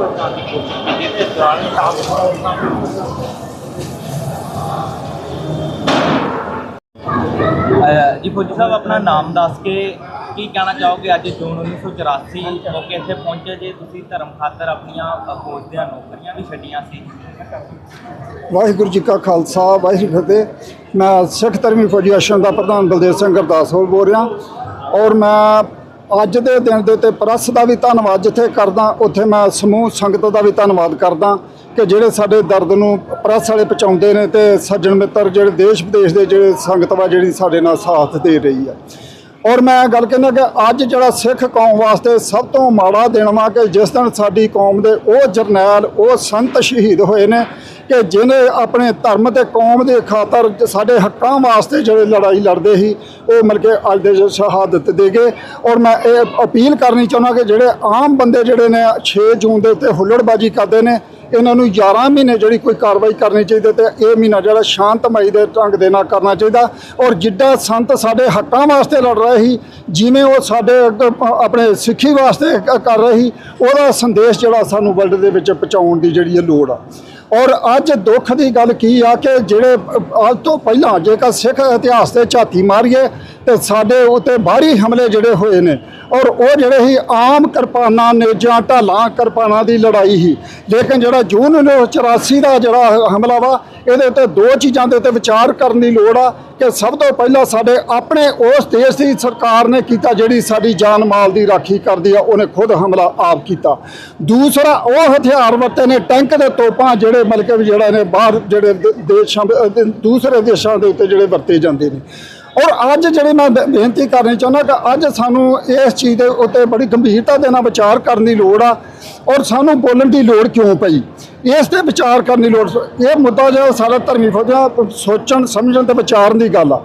ਤੋਂ ਜਾਣ ਦੀ ਕੋਸ਼ਿਸ਼ ਕੀਤੀ ਜੀ ਫੌਜੀ ਸਾਹਿਬ, ਆਪਣਾ ਨਾਮ ਦੱਸ ਕੇ ਕੀ ਕਹਿਣਾ ਚਾਹੋਗੇ? ਅੱਜ ਜੂਨ 1984 ਮੌਕੇ ਇੱਥੇ ਪਹੁੰਚੇ ਜੇ ਤੁਸੀਂ, ਧਰਮ ਖਾਤਰ ਆਪਣੀਆਂ ਫੌਜ ਦੀਆਂ ਨੌਕਰੀਆਂ ਵੀ ਛੱਡੀਆਂ ਸੀ। ਵਾਹਿਗੁਰੂ ਜੀ ਕਾ ਖਾਲਸਾ, ਵਾਹਿਗੁਰੂ ਫਤਿਹ। ਮੈਂ ਸਿੱਖ ਧਰਮੀ ਫੌਜੀ ਅਸ਼ਨ ਦਾ ਪ੍ਰਧਾਨ ਬਲਦੇਵ ਸਿੰਘ ਗੁਰਦਾਸਪੁਰ ਬੋਲ ਰਿਹਾ ਔਰ ਮੈਂ ਅੱਜ ਦੇ ਦਿਨ ਦੇ ਉੱਤੇ ਪ੍ਰੈਸ ਦਾ ਵੀ ਧੰਨਵਾਦ ਜਿੱਥੇ ਕਰਦਾ, ਉੱਥੇ ਮੈਂ ਸਮੂਹ ਸੰਗਤ ਦਾ ਵੀ ਧੰਨਵਾਦ ਕਰਦਾ ਕਿ ਜਿਹੜੇ ਸਾਡੇ ਦਰਦ ਨੂੰ ਪ੍ਰੈਸ ਵਾਲੇ ਪਹੁੰਚਾਉਂਦੇ ਨੇ ਤੇ ਸੱਜਣ ਮਿੱਤਰ ਜਿਹੜੇ ਦੇਸ਼ ਵਿਦੇਸ਼ ਦੇ ਜਿਹੜੇ ਸੰਗਤ ਵਾ ਜਿਹੜੀ ਸਾਡੇ ਨਾਲ ਸਾਥ ਦੇ ਰਹੀ ਹੈ। ਔਰ ਮੈਂ ਗੱਲ ਕਹਿੰਦਾ ਕਿ ਅੱਜ ਜਿਹੜਾ ਸਿੱਖ ਕੌਮ ਵਾਸਤੇ ਸਭ ਤੋਂ ਮਾੜਾ ਦਿਨ ਵਾ ਕਿ ਜਿਸ ਦਿਨ ਸਾਡੀ ਕੌਮ ਦੇ ਉਹ ਜਰਨੈਲ, ਉਹ ਸੰਤ ਸ਼ਹੀਦ ਹੋਏ ਨੇ ਕਿ ਜਿਹਨੇ ਆਪਣੇ ਧਰਮ ਤੇ ਕੌਮ ਦੇ ਖਾਤਰ ਸਾਡੇ ਹੱਕਾਂ ਵਾਸਤੇ ਜਿਹੜੇ ਲੜਾਈ ਲੜਦੇ ਸੀ, ਉਹ ਮਿਲ ਕੇ ਅੱਜ ਦੇ ਸ਼ਹਾਦਤ ਦੇ ਗਏ। ਔਰ ਮੈਂ ਇਹ ਅਪੀਲ ਕਰਨੀ ਚਾਹੁੰਦਾ ਕਿ ਜਿਹੜੇ ਆਮ ਬੰਦੇ ਜਿਹੜੇ ਨੇ 6 ਜੂਨ ਦੇ ਉੱਤੇ ਹੁੱਲੜਬਾਜੀ ਕਰਦੇ ਨੇ, ਇਹਨਾਂ ਨੂੰ 11 ਮਹੀਨੇ ਜਿਹੜੀ ਕੋਈ ਕਾਰਵਾਈ ਕਰਨੀ ਚਾਹੀਦੀ ਤੇ ਇਹ ਮਹੀਨਾ ਜਿਹੜਾ ਸ਼ਾਂਤਮਈ ਦੇ ਢੰਗ ਦੇ ਨਾਲ ਕਰਨਾ ਚਾਹੀਦਾ। ਔਰ ਜਿੱਦਾਂ ਸੰਤ ਸਾਡੇ ਹੱਕਾਂ ਵਾਸਤੇ ਲੜ ਰਹੇ ਸੀ, ਜਿਵੇਂ ਉਹ ਸਾਡੇ ਆਪਣੇ ਸਿੱਖੀ ਵਾਸਤੇ ਕਰ ਰਹੇ ਸੀ, ਉਹਦਾ ਸੰਦੇਸ਼ ਜਿਹੜਾ ਸਾਨੂੰ ਵਰਲਡ ਦੇ ਵਿੱਚ ਪਹੁੰਚਾਉਣ ਦੀ ਜਿਹੜੀ ਇਹ ਲੋੜ ਆ। ਔਰ ਅੱਜ ਦੁੱਖ ਦੀ ਗੱਲ ਕੀ ਆ ਕਿ ਜਿਹੜੇ, ਅੱਜ ਤੋਂ ਪਹਿਲਾਂ ਜੇਕਰ ਸਿੱਖ ਇਤਿਹਾਸ ਤੇ ਝਾਤੀ ਮਾਰੀਏ, ਤੇ ਸਾਡੇ ਉੱਤੇ ਬਾਹਰੀ ਹਮਲੇ ਜਿਹੜੇ ਹੋਏ ਨੇ, ਔਰ ਉਹ ਜਿਹੜੇ ਹੀ ਆਮ ਕਿਰਪਾਨਾਂ ਨੇ ਜਾਂ ਢਾਲਾਂ ਕਿਰਪਾਨਾਂ ਦੀ ਲੜਾਈ ਸੀ। ਲੇਕਿਨ ਜਿਹੜਾ ਜੂਨ 1984 ਦਾ ਜਿਹੜਾ ਹਮਲਾ ਵਾ ਇਹਦੇ ਉੱਤੇ ਦੋ ਚੀਜ਼ਾਂ ਦੇ ਉੱਤੇ ਵਿਚਾਰ ਕਰਨ ਦੀ ਲੋੜ ਆ ਕਿ ਸਭ ਤੋਂ ਪਹਿਲਾਂ ਸਾਡੇ ਆਪਣੇ ਉਸ ਦੇਸ਼ ਦੀ ਸਰਕਾਰ ਨੇ ਕੀਤਾ ਜਿਹੜੀ ਸਾਡੀ ਜਾਨ ਮਾਲ ਦੀ ਰਾਖੀ ਕਰਦੀ ਆ, ਉਹਨੇ ਖੁਦ ਹਮਲਾ ਆਪ ਕੀਤਾ। ਦੂਸਰਾ, ਉਹ ਹਥਿਆਰ ਵਰਤੇ ਨੇ ਟੈਂਕ ਦੇ ਤੋਪਾਂ ਜਿਹੜੇ ਮਤਲਬ ਕਿ ਵੀ ਜਿਹੜਾ ਨੇ ਬਾਹਰ ਜਿਹੜੇ ਦ- ਦੇਸ਼ਾਂ ਦੂਸਰੇ ਦੇਸ਼ਾਂ ਦੇ ਉੱਤੇ ਜਿਹੜੇ ਵਰਤੇ ਜਾਂਦੇ ਨੇ। ਔਰ ਅੱਜ ਜਿਹੜੇ ਮੈਂ ਬੇ- ਬੇਨਤੀ ਕਰਨੀ ਚਾਹੁੰਦਾ ਕਿ ਅੱਜ ਸਾਨੂੰ ਇਸ ਚੀਜ਼ ਦੇ ਉੱਤੇ ਬੜੀ ਗੰਭੀਰਤਾ ਦੇ ਨਾਲ ਵਿਚਾਰ ਕਰਨ ਦੀ ਲੋੜ ਆ ਔਰ ਸਾਨੂੰ ਬੋਲਣ ਦੀ ਲੋੜ ਕਿਉਂ ਪਈ? ਇਸ ਤੇ ਵਿਚਾਰ ਕਰਨ ਦੀ ਲੋੜ ਇਹ ਮੁੱਦਾ ਜਿਹੜਾ ਸਾਡਾ ਧਰਮੀ ਫੌਜਾਂ ਸੋਚਣ, ਸਮਝਣ ਤੇ ਵਿਚਾਰਨ ਦੀ ਗੱਲ ਆ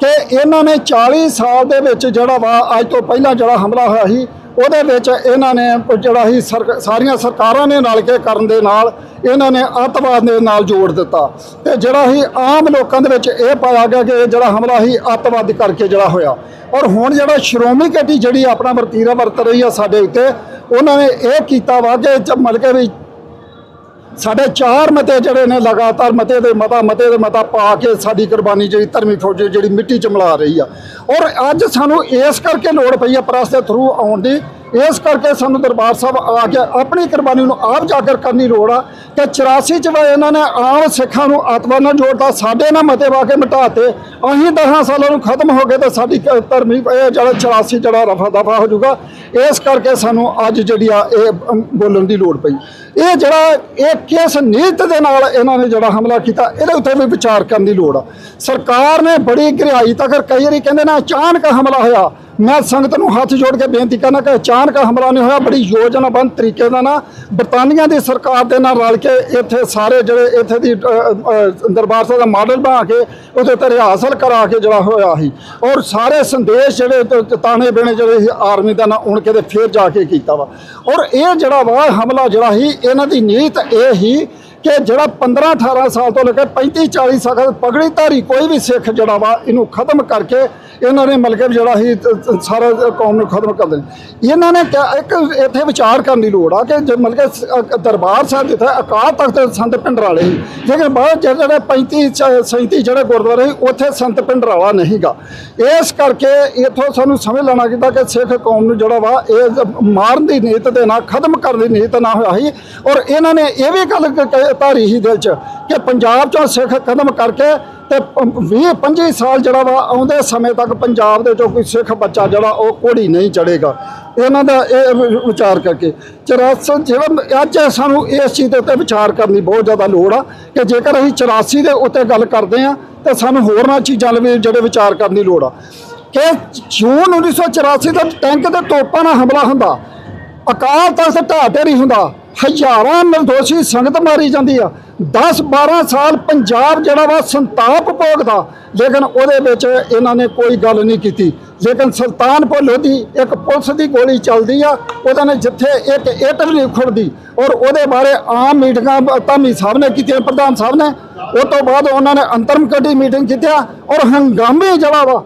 ਕਿ ਇਹਨਾਂ ਨੇ 40 ਸਾਲ ਦੇ ਵਿੱਚ ਜਿਹੜਾ ਵਾ, ਅੱਜ ਤੋਂ ਪਹਿਲਾਂ ਜਿਹੜਾ ਹਮਲਾ ਹੋਇਆ ਸੀ ਉਹਦੇ ਵਿੱਚ ਇਹਨਾਂ ਨੇ ਜਿਹੜਾ ਸੀ ਸਰਕ- ਸਾਰੀਆਂ ਸਰਕਾਰਾਂ ਨੇ ਨਾਲ ਕੇ ਕਰਨ ਦੇ ਨਾਲ ਇਹਨਾਂ ਨੇ ਅੱਤਵਾਦ ਦੇ ਨਾਲ ਜੋੜ ਦਿੱਤਾ। ਤੇ ਜਿਹੜਾ ਸੀ ਆਮ ਲੋਕਾਂ ਦੇ ਵਿੱਚ ਇਹ ਪਾਇਆ ਗਿਆ ਕਿ ਇਹ ਜਿਹੜਾ ਹਮਲਾ ਸੀ ਅੱਤਵਾਦ ਕਰਕੇ ਜਿਹੜਾ ਹੋਇਆ। ਔਰ ਹੁਣ ਜਿਹੜਾ ਸ਼੍ਰੋਮਣੀ ਕਮੇਟੀ ਜਿਹੜੀ ਆਪਣਾ ਵਰਤੀਰਾ ਵਰਤ ਰਹੀ ਆ ਸਾਡੇ ਉੱਤੇ, ਉਹਨਾਂ ਨੇ ਇਹ ਕੀਤਾ ਵਾ ਕਿ ਮਤਲਬ ਕਿ ਵੀ ਸਾਡੇ ਚਾਰ ਮਤੇ ਜਿਹੜੇ ਨੇ ਲਗਾਤਾਰ ਮਤੇ ਦੇ ਮਤਾ, ਮਤੇ ਦੇ ਮਤਾ ਪਾ ਕੇ ਸਾਡੀ ਕੁਰਬਾਨੀ ਜਿਹੜੀ ਧਰਮੀ ਫੌਜ ਜਿਹੜੀ ਮਿੱਟੀ ਚ ਮਿਲਾ ਰਹੀ ਆ। ਔਰ ਅੱਜ ਸਾਨੂੰ ਇਸ ਕਰਕੇ ਲੋੜ ਪਈ ਆ ਪ੍ਰੈਸ ਦੇ ਥਰੂ ਆਉਣ ਦੀ। ਇਸ ਕਰਕੇ ਸਾਨੂੰ ਦਰਬਾਰ ਸਾਹਿਬ ਆ ਕੇ ਆਪਣੀ ਕੁਰਬਾਨੀ ਨੂੰ ਆਪ ਜਾਗਰ ਕਰਨ ਦੀ ਲੋੜ ਆ। ਕਿ 84 ਚ ਵਾ ਇਹਨਾਂ ਨੇ ਆਮ ਸਿੱਖਾਂ ਨੂੰ ਆਤਮਾ ਨਾਲ ਜੋੜਤਾ, ਸਾਡੇ ਨਾਲ ਮਤੇ ਪਾ ਕੇ ਮਿਟਾਤੇ। ਅਸੀਂ 10 ਸਾਲਾਂ ਨੂੰ ਖਤਮ ਹੋ ਗਏ ਤਾਂ ਸਾਡੀ ਧਰਮੀ, ਇਹ ਜਿਹੜਾ 84 ਜਿਹੜਾ ਰਫਾ ਦਫਾ ਹੋ ਜਾਊਗਾ, ਇਸ ਕਰਕੇ ਸਾਨੂੰ ਅੱਜ ਜਿਹੜੀ ਆ ਇਹ ਬੋਲਣ ਦੀ ਲੋੜ ਪਈ। ਇਹ ਜਿਹੜਾ, ਇਹ ਕਿਸ ਨੀਤ ਦੇ ਨਾਲ ਇਹਨਾਂ ਨੇ ਜਿਹੜਾ ਹਮਲਾ ਕੀਤਾ, ਇਹਦੇ ਉੱਤੇ ਵੀ ਵਿਚਾਰ ਕਰਨ ਦੀ ਲੋੜ ਆ। ਸਰਕਾਰ ਨੇ ਬੜੀ ਗਹਿਰਾਈ ਤੱਕ, ਕਈ ਵਾਰੀ ਕਹਿੰਦੇ ਨਾ ਅਚਾਨਕ ਹਮਲਾ ਹੋਇਆ। ਮੈਂ ਸੰਗਤ ਨੂੰ ਹੱਥ ਜੋੜ ਕੇ ਬੇਨਤੀ ਕਰਨਾ ਕਿ ਅਚਾਨਕ ਹਮਲਾ ਨਹੀਂ ਹੋਇਆ, ਬੜੀ ਯੋਜਨਾਬੰਦ ਤਰੀਕੇ ਨਾਲ ਨਾ ਬਰਤਾਨੀਆ ਦੀ ਸਰਕਾਰ ਦੇ ਨਾਲ ਰਲ ਕੇ ਇੱਥੇ ਸਾਰੇ ਜਿਹੜੇ ਇੱਥੇ ਦੀ ਦਰਬਾਰ ਸਾਹਿਬ ਦਾ ਮਾਡਲ ਬਣਾ ਕੇ ਉਹਦੇ ਤੇ ਰਿਹਾਸਲ ਕਰਾ ਕੇ ਜਿਹੜਾ ਹੋਇਆ ਸੀ। ਔਰ ਸਾਰੇ ਸੰਦੇਸ਼ ਜਿਹੜੇ ਤਾਣੇ ਬੇਣੇ ਜਿਹੜੇ ਸੀ, ਆਰਮੀ ਦਾ ਨਾ ਉਣ ਕਿਤੇ ਤੇ ਫੇਰ ਜਾ ਕੇ ਕੀਤਾ ਵਾ। ਔਰ ਇਹ ਜਿਹੜਾ ਵਾ ਹਮਲਾ ਜਿਹੜਾ ਸੀ, ਇਹਨਾਂ ਦੀ ਨੀਤ ਇਹ ਹੀ ਕਿ ਜਿਹੜਾ 15 18 ਸਾਲ ਤੋਂ ਲੈ ਕੇ 35 40 ਸਾਲ ਪਗੜੀ ਧਾਰੀ ਕੋਈ ਵੀ ਸਿੱਖ ਜਿਹੜਾ ਵਾ, ਇਹਨੂੰ ਖਤਮ ਕਰਕੇ ਇਹਨਾਂ ਨੇ ਮਤਲਬ ਕਿ ਜਿਹੜਾ ਸੀ ਤ- ਸਾਰਾ ਕੌਮ ਨੂੰ ਖਤਮ ਕਰ ਦੇਣਾ। ਇਹਨਾਂ ਨੇ ਕਿਹਾ- ਇੱਕ ਇੱਥੇ ਵਿਚਾਰ ਕਰਨ ਦੀ ਲੋੜ ਆ ਕਿ ਜੇ ਮਤਲਬ ਕਿ ਦਰਬਾਰ ਸਾਹਿਬ ਜਿੱਥੇ ਅਕਾਲ ਤਖਤ ਦੇ ਸੰਤ ਭਿੰਡਰਾਲੇ ਸੀ ਲੇਕਿਨ ਬਾਅਦ ਚ ਜਿਹੜੇ 35 ਚ- 37 ਜਿਹੜੇ ਗੁਰਦੁਆਰੇ ਸੀ, ਉੱਥੇ ਸੰਤ ਭਿੰਡਰਾਲਾ ਨਹੀਂਗਾ। ਇਸ ਕਰਕੇ ਇਥੋਂ ਸਾਨੂੰ ਸਮਝ ਲੈਣਾ ਚਾਹੀਦਾ ਕਿ ਸਿੱਖ ਕੌਮ ਨੂੰ ਜਿਹੜਾ ਵਾ, ਇਹ ਮਾਰਨ ਦੀ ਨੀਤ ਦੇ ਨਾ ਖਤਮ ਕਰਨ ਦੀ ਨੀਤ ਨਾ ਹੋਇਆ ਸੀ। ਔਰ ਇਹਨਾਂ ਨੇ ਇਹ ਵੀ ਗੱਲ ਧਾਰੀ ਸੀ ਦਿਲ 'ਚ ਕਿ ਪੰਜਾਬ 'ਚੋਂ ਸਿੱਖ ਖਤਮ ਕਰਕੇ ਤੇ 20 25 ਸਾਲ ਜਿਹੜਾ ਵਾ, ਆਉਂਦੇ ਸਮੇਂ ਤੱਕ ਪੰਜਾਬ ਦੇ ਚੋਂ ਕੋਈ ਸਿੱਖ ਬੱਚਾ ਜਿਹੜਾ, ਉਹ ਕੋੜੀ ਨਹੀਂ ਚੜੇਗਾ ਇਹਨਾਂ ਦਾ ਇਹ ਵਿਚਾਰ ਕਰਕੇ। 84 ਜਿਹੜਾ ਅੱਜ ਸਾਨੂੰ ਇਸ ਚੀਜ਼ ਦੇ ਉੱਤੇ ਵਿਚਾਰ ਕਰਨ ਦੀ ਬਹੁਤ ਜ਼ਿਆਦਾ ਲੋੜ ਆ, ਕਿ ਜੇਕਰ ਅਸੀਂ 84 ਦੇ ਉੱਤੇ ਗੱਲ ਕਰਦੇ ਆ ਤਾਂ ਸਾਨੂੰ ਹੋਰਨਾਂ ਚੀਜ਼ਾਂ ਲਈ ਜਿਹੜੇ ਵਿਚਾਰ ਕਰਨ ਦੀ ਲੋੜ ਆ। ਕਿ ਜੂਨ 1984 ਦਾ ਟੈਂਕ ਤੇ ਤੋਪਾਂ ਨਾਲ ਹਮਲਾ ਹੁੰਦਾ। ਅਕਾਲ ਤਖਤ ਢਾਹ ਢੇਰੀ ਹੁੰਦਾ। ਹਜ਼ਾਰਾਂ ਨਿਰਦੋਸ਼ੀ ਸੰਗਤ ਮਾਰੀ ਜਾਂਦੀ ਆ। 10 12 ਸਾਲ ਪੰਜਾਬ ਜਿਹੜਾ ਵਾ ਸੰਤਾਪ ਭੋਗਦਾ, ਲੇਕਿਨ ਉਹਦੇ ਵਿੱਚ ਇਹਨਾਂ ਨੇ ਕੋਈ ਗੱਲ ਨਹੀਂ ਕੀਤੀ। ਲੇਕਿਨ ਸੁਲਤਾਨਪੁਰ ਲੋਧੀ ਇੱਕ ਪੁਲਿਸ ਦੀ ਗੋਲੀ ਚੱਲਦੀ ਆ, ਉਹਦੇ ਨੇ ਜਿੱਥੇ ਇੱਕ ਇੱਟ ਵੀ ਨਹੀਂ ਖੁਰਦੀ ਔਰ ਉਹਦੇ ਬਾਰੇ ਆਮ ਮੀਟਿੰਗਾਂ ਧਾਮੀ ਸਾਹਿਬ ਨੇ ਕੀਤੀਆਂ, ਪ੍ਰਧਾਨ ਸਾਹਿਬ ਨੇ। ਉਹ ਤੋਂ ਬਾਅਦ ਉਹਨਾਂ ਨੇ ਅੰਤਰਮ ਕਮੇਟੀ ਮੀਟਿੰਗ ਕੀਤੀ ਆ ਔਰ ਹੰਗਾਮੇ ਜਿਹੜਾ ਵਾ,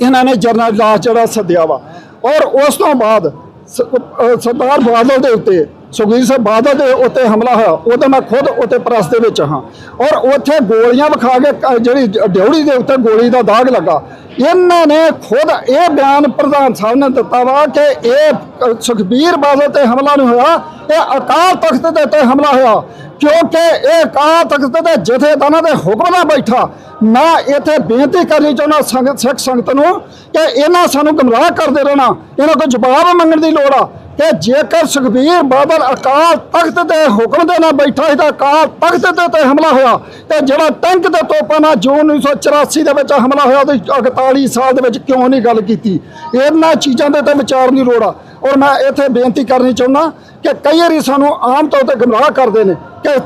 ਇਹਨਾਂ ਨੇ ਜਰਨਲ ਲਾਸ ਜਿਹੜਾ ਸੱਦਿਆ ਵਾ। ਔਰ ਉਸ ਤੋਂ ਬਾਅਦ ਸਰਦਾਰ ਬਾਦਲ ਦੇ ਉੱਤੇ ਸੁਖਬੀਰ ਸਿੰਘ ਬਾਦਲ ਦੇ ਉੱਤੇ ਹਮਲਾ ਹੋਇਆ ਉਦੋਂ ਮੈਂ ਖੁਦ ਉੱਤੇ ਪ੍ਰੈਸ ਦੇ ਵਿੱਚ ਹਾਂ। ਔਰ ਉੱਥੇ ਗੋਲੀਆਂ ਵਿਖਾ ਕੇ ਜਿਹੜੀ ਡਿਉੜੀ ਦੇ ਉੱਤੇ ਗੋਲੀ ਦਾ ਦਾਗ ਲੱਗਾ। ਇਹਨਾਂ ਨੇ ਖੁਦ ਇਹ ਬਿਆਨ ਪ੍ਰਧਾਨ ਸਾਹਿਬ ਨੇ ਦਿੱਤਾ ਵਾ ਕਿ ਇਹ ਸੁਖਬੀਰ ਬਾਦਲ ਤੇ ਹਮਲਾ ਨਹੀਂ ਹੋਇਆ, ਇਹ ਅਕਾਲ ਤਖਤ ਦੇ ਉੱਤੇ ਹਮਲਾ ਹੋਇਆ। ਕਿਉਂਕਿ ਇਹ ਅਕਾਲ ਤਖਤ ਦੇ ਜਥੇਦਾਰਾਂ ਦੇ ਹੁਕਮ ਨਾਲ ਬੈਠਾ। ਮੈਂ ਇੱਥੇ ਬੇਨਤੀ ਕਰਨੀ ਚਾਹੁੰਦਾ ਸੰਗਤ ਸਿੱਖ ਸੰਗਤ ਨੂੰ ਕਿ ਇਹਨਾਂ ਸਾਨੂੰ ਗਮਰਾਹ ਕਰਦੇ ਰਹਿਣਾ। ਇਹਨਾਂ ਤੋਂ ਜਵਾਬ ਮੰਗਣ ਦੀ ਲੋੜ ਆ। ਕਿ ਜੇਕਰ ਸੁਖਬੀਰ ਬਾਦਲ ਅਕਾਲ ਤਖਤ ਦੇ ਹੁਕਮ ਦੇ ਨਾਲ ਬੈਠਾ ਸੀ ਤਾਂ ਅਕਾਲ ਤਖਤ ਦੇ ਤੇ ਹਮਲਾ ਹੋਇਆ ਤੇ ਜਿਹੜਾ ਟੈਂਕ ਦੇ ਤੋਪਾਂ ਨਾਲ ਜੂਨ 1984 ਦੇ ਵਿੱਚ ਹਮਲਾ ਹੋਇਆ ਤੇ 41 ਸਾਲ ਦੇ ਵਿੱਚ ਕਿਉਂ ਨਹੀਂ ਗੱਲ ਕੀਤੀ? ਇਹਨਾਂ ਚੀਜ਼ਾਂ ਦੇ ਤੇ ਵਿਚਾਰ ਦੀ ਲੋੜ ਆ। ਔਰ ਮੈਂ ਇੱਥੇ ਬੇਨਤੀ ਕਰਨੀ ਚਾਹੁੰਦਾ ਕਿ ਕਈ ਵਾਰੀ ਸਾਨੂੰ ਆਮ ਤੌਰ ਤੇ ਗੁੰਮਰਾਹ ਕਰਦੇ ਨੇ ਕਿ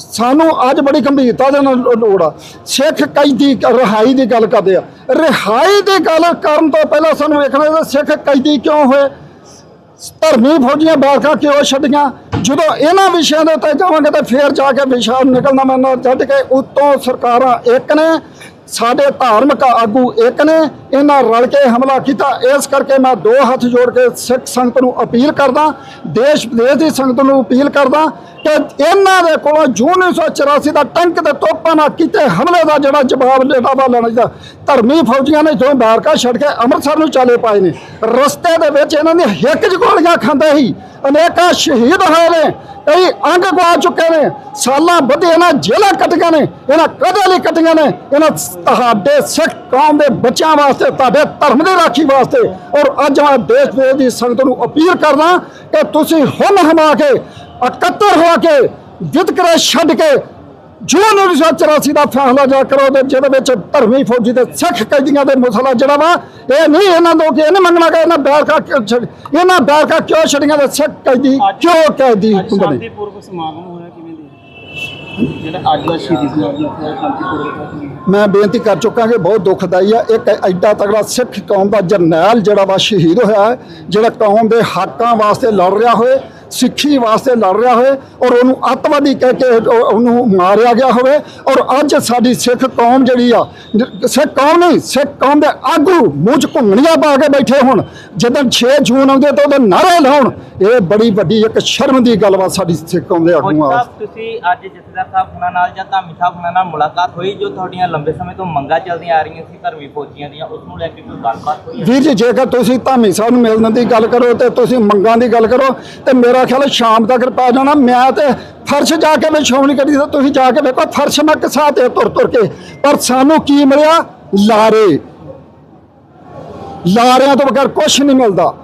ਸਾਨੂੰ ਅੱਜ ਬੜੀ ਗੰਭੀਰਤਾ ਦੇ ਨਾਲ ਲੋੜ ਆ। ਸਿੱਖ ਕੈਦੀ ਰਿਹਾਈ ਦੀ ਗੱਲ ਕਰਦੇ ਆ। ਰਿਹਾਈ ਦੀ ਗੱਲ ਕਰਨ ਤੋਂ ਪਹਿਲਾਂ ਸਾਨੂੰ ਵੇਖਣਾ ਚਾਹੀਦਾ, ਸਿੱਖ ਕੈਦੀ ਕਿਉਂ ਹੋਏ? ਧਰਮੀ ਫੌਜੀਆਂ ਬਾਰਕਾਂ ਕਿਉਂ ਛੱਡੀਆਂ। ਜਦੋਂ ਇਹਨਾਂ ਵਿਸ਼ਿਆਂ ਦੇ ਉੱਤੇ ਜਾਵਾਂਗੇ ਤਾਂ ਫੇਰ ਜਾ ਕੇ ਵਿਸ਼ਾ ਨਿਕਲਣਾ ਮੈਨਾਂ ਛੱਡ ਕੇ, ਉਤੋਂ ਸਰਕਾਰਾਂ ਇੱਕ ਨੇ, ਸਾਡੇ ਧਾਰਮਿਕ ਆਗੂ ਇੱਕ ਨੇ ਇਹਨਾਂ ਰਲ ਕੇ ਹਮਲਾ ਕੀਤਾ। ਇਸ ਕਰਕੇ ਮੈਂ ਦੋ ਹੱਥ ਜੋੜ ਕੇ ਸਿੱਖ ਸੰਗਤ ਨੂੰ ਅਪੀਲ ਕਰਦਾ, ਦੇਸ਼ ਵਿਦੇਸ਼ ਦੀ ਸੰਗਤ ਨੂੰ ਅਪੀਲ ਕਰਦਾ ਕਿ ਇਹਨਾਂ ਦੇ ਕੋਲੋਂ ਜੂਨ 1984 ਦਾ ਟੰਕ ਤੇ ਤੋਪਾਂ ਨਾਲ ਕੀਤੇ ਹਮਲੇ ਦਾ ਜਿਹੜਾ ਜਵਾਬ ਲੈਣਾ ਵਾ ਲੈਣਾ ਚਾਹੀਦਾ। ਧਰਮੀ ਫੌਜੀਆਂ ਨੇ ਜੋ ਬਾਰਕਾ ਛੱਡ ਕੇ ਅੰਮ੍ਰਿਤਸਰ ਨੂੰ ਚਾਲੇ ਪਾਏ ਨੇ। ਰਸਤੇ ਦੇ ਵਿੱਚ ਇਹਨਾਂ ਦੀਆਂ ਹਿੱਕ ਜਗੋਲੀਆਂ ਖਾਂਦੇ ਸੀ। ਅਨੇਕਾਂ ਸ਼ਹੀਦ ਹੋਏ ਨੇ। ਕਈ ਅੰਗ ਗਵਾ ਚੁੱਕੇ ਨੇ। ਸਾਲਾਂ ਬੱਧੇ ਇਹਨਾਂ ਜੇਲ੍ਹਾਂ ਕੱਟੀਆਂ ਨੇ। ਇਹਨਾਂ ਕਦੇ ਲਈ ਕੱਟੀਆਂ ਨੇ। ਇਹਨਾਂ ਤੁਹਾਡੇ ਸਿੱਖ ਕੌਮ ਦੇ ਬੱਚਿਆਂ ਵਾਸਤੇ ਤੁਹਾਡੇ ਧਰਮ ਦੀ ਰਾਖੀ ਵਾਸਤੇ। ਔਰ ਅੱਜ ਮੈਂ ਦੇਸ਼ ਵਿਦੇਸ਼ ਦੀ ਸੰਗਤ ਨੂੰ ਅਪੀਲ ਕਰਦਾ ਕਿ ਤੁਸੀਂ ਹੁਣ ਹਮਾ ਕੇ ਇਕੱਤਰ ਹੋ ਕੇ ਵਿਤਕਰੇ ਛੱਡ ਕੇ ਜੂਨ 1984 ਦਾ ਫੈਸਲਾ ਜਾ ਕਰੋ ਤੇ ਜਿਹਦੇ ਵਿੱਚ ਧਰਮੀ ਫੌਜੀ ਤੇ ਸਿੱਖ ਕੈਦੀਆਂ ਦੇ ਮਸਲਾ ਜਿਹੜਾ ਵਾ ਇਹ ਨਹੀਂ ਇਹਨਾਂ ਤੋਂ ਕਿ ਇਹਨੇ ਮੰਗਣਾ ਕਿ ਇਹਨਾਂ ਬੈਰਕਾ ਕਿਉਂ ਛੱਡ- ਇਹਨਾਂ ਬੈਰਕਾ ਕਿਉਂ ਛੱਡੀਆਂ ਤੇ ਸਿੱਖ ਕੈਦੀ ਕਿਉਂ ਕੈਦੀ ਸ਼ਾਂਤੀਪੂਰਵਕ ਸਮਾਗਮ ਹੋਇਆ ਕਿਵੇਂ? ਦੇ ਜਿਹੜਾ ਅੱਜ ਦਾ ਸ਼ਹੀਦੀ ਸਮਾਗਮ ਹੋਇਆ ਸ਼ਾਂਤੀਪੂਰਵਕ ਮੈਂ ਬੇਨਤੀ ਕਰ ਚੁੱਕਾ ਕਿ ਬਹੁਤ ਦੁਖਦਾਈ ਆ ਇੱਕ ਐਡਾ ਤਗੜਾ ਸਿੱਖ ਕੌਮ ਦਾ ਜਰਨੈਲ ਜਿਹੜਾ ਵਾ ਸ਼ਹੀਦ ਹੋਇਆ ਹੈ ਜਿਹੜਾ ਕੌਮ ਦੇ ਹੱਕਾਂ ਵਾਸਤੇ ਲੜ ਰਿਹਾ ਹੋਏ ਸਿੱਖੀ ਵਾਸਤੇ ਲੜ ਰਿਹਾ ਹੋਏ ਔਰ ਉਹਨੂੰ ਅੱਤਵਾਦੀ ਕਹਿ ਕੇ ਉਹ- ਉਹਨੂੰ ਮਾਰਿਆ ਗਿਆ ਹੋਵੇ ਔਰ ਅੱਜ ਸਾਡੀ ਸਿੱਖ ਕੌਮ ਜਿਹੜੀ ਆ ਸਿੱਖ ਕੌਮ ਨਹੀਂ ਸਿੱਖ ਕੌਮ ਦੇ ਆਗੂ ਮੂੰਹ 'ਚ ਘੁੰਗਣੀਆਂ ਪਾ ਕੇ ਬੈਠੇ ਹੁਣ। ਜਦੋਂ 6 ਜੂਨ ਆਉਂਦੇ ਤਾਂ ਉਹਦੇ ਨਾਰੇ ਲਾਉਣ। ਇਹ ਬੜੀ ਵੱਡੀ ਇੱਕ ਸ਼ਰਮ ਦੀ ਗੱਲ ਵਾ ਸਾਡੀ ਸਿੱਖ ਕੌਮ ਦੇ ਆਗੂਆਂ ਵਾਸਤੇ। ਤੁਸੀਂ ਅੱਜ ਜਥੇਦਾਰ ਸਾਹਿਬ ਹੁਣਾਂ ਨਾਲ ਜਾਂ ਧਾਮੀ ਸਾਹਿਬ ਹੁਣਾਂ ਨਾਲ ਮੁਲਾਕਾਤ ਹੋਈ ਜੋ ਤੁਹਾਡੀਆਂ ਲੰਬੇ ਸਮੇਂ ਤੋਂ ਮੰਗਾਂ ਚੱਲਦੀਆਂ ਆ ਰਹੀਆਂ ਸੀ ਧਰਮੀ ਫੌਜੀਆਂ ਦੀਆਂ ਉਸ ਨੂੰ ਲੈ ਕੇ ਕੋਈ ਗੱਲਬਾਤ ਹੋਈ ਵੀਰ ਜੀ ਜੇਕਰ ਤੁਸੀਂ ਧਾਮੀ ਸਾਹਿਬ ਨੂੰ ਮਿਲਣ ਦੀ ਗੱਲ ਕਰੋ ਤੇ ਤੁਸੀਂ ਮੰਗਾਂ ਦੀ ਗੱਲ ਕਰੋ ਤੇ ਮੇਰਾ ਖਿਆਲ ਸ਼ਾਮ ਤੱਕ ਪੈ ਜਾਣਾ। ਮੈਂ ਤੇ ਫਰਸ਼ ਜਾ ਕੇ ਮੈਂ ਸ਼ੌਣੀ ਕਰੀ ਤਾਂ ਤੁਸੀਂ ਜਾ ਕੇ ਵੇਖੋ, ਫਰਸ਼ ਮੈਂ ਕਿਸਾ ਤੇ ਤੁਰ ਤੁਰ ਕੇ। ਪਰ ਸਾਨੂੰ ਕੀ ਮਿਲਿਆ? ਲਾਰੇ। ਲਾਰਿਆਂ ਤੋਂ ਬਗੈਰ ਕੁਝ ਨਹੀਂ ਮਿਲਦਾ।